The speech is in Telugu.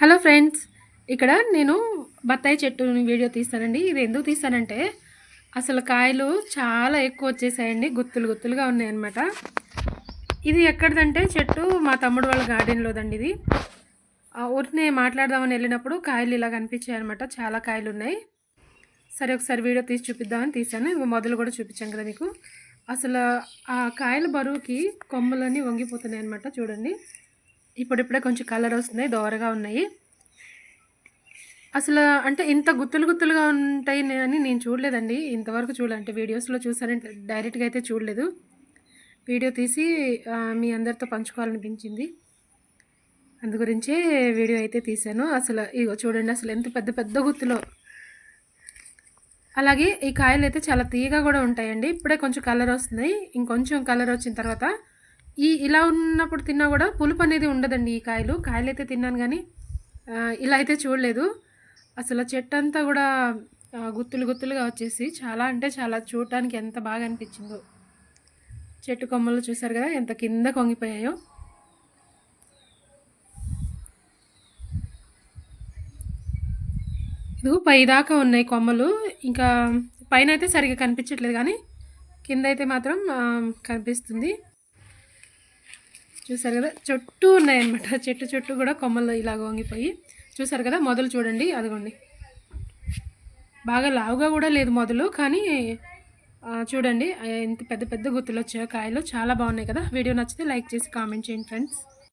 హలో ఫ్రెండ్స్ ఇక్కడ నేను బత్తాయి చెట్టు వీడియో తీస్తానండి. ఇది ఎందుకు తీస్తానంటే అసలు కాయలు చాలా ఎక్కువ వచ్చేసాయండి. గుత్తులు గుత్తులుగా ఉన్నాయన్నమాట. ఇది ఎక్కడిదంటే చెట్టు మా తమ్ముడు వాళ్ళ గార్డెన్లోదండి ఇది. ఆ మాట్లాడదామని వెళ్ళినప్పుడు కాయలు ఇలా కనిపించాయి అనమాట చాలా కాయలు ఉన్నాయి. సరే ఒకసారి వీడియో తీసి చూపిద్దామని తీసాను ఇవి మొదలు కూడా చూపించాను కదా మీకు. అసలు ఆ కాయల బరువుకి కొమ్మలన్నీ వంగిపోతున్నాయి అనమాట చూడండి. ఇప్పుడిప్పుడే కొంచెం కలర్ వస్తున్నాయి దోరగా ఉన్నాయి. అసలు అంటే ఇంత గుత్తులు గుత్తులుగా ఉంటాయి అని నేను చూడలేదండి. ఇంతవరకు చూడలే. అంటే వీడియోస్లో చూసానంటే డైరెక్ట్గా అయితే చూడలేదు. వీడియో తీసి మీ అందరితో పంచుకోవాలనిపించింది. అందు గురించే వీడియో అయితే తీశాను. అసలు ఇగో చూడండి అసలు ఎంత పెద్ద పెద్ద గుత్తులో. అలాగే ఈ కాయలు అయితే చాలా తీయగా కూడా ఉంటాయండి. ఇప్పుడే కొంచెం కలర్ వస్తున్నాయి. ఇంకొంచెం కలర్ వచ్చిన తర్వాత ఈ ఇలా ఉన్నప్పుడు తిన్నా కూడా పులుపు అనేది ఉండదండి ఈ కాయలు. కాయలు అయితే తిన్నాను కానీ ఇలా అయితే చూడలేదు. అసలు చెట్టు అంతా కూడా గుత్తులు గుత్తులుగా వచ్చేసి చాలా అంటే చాలా చూడటానికి ఎంత బాగా అనిపించిందో. చెట్టు కొమ్మలు చూసారు కదా ఎంత కింద కొంగిపోయాయో. ఇదిగో పై దాకా ఉన్నాయి కొమ్మలు. ఇంకా పైన అయితే సరిగ్గా కనిపించట్లేదు కానీ కింద అయితే మాత్రం కనిపిస్తుంది. చూసారు కదా? చుట్టూ ఉన్నాయన్నమాట. చెట్టు చుట్టూ కూడా కొమ్మలు ఇలాగ వంగిపోయి. చూసారు కదా? మొదలు చూడండి. అదిగోండి. బాగా లావుగా కూడా లేదు మొదలు కానీ చూడండి. ఎంత పెద్ద పెద్ద గుర్తులు వచ్చాయో కాయలు చాలా బాగున్నాయి కదా? వీడియో నచ్చితే లైక్ చేసి కామెంట్ చేయండి ఫ్రెండ్స్.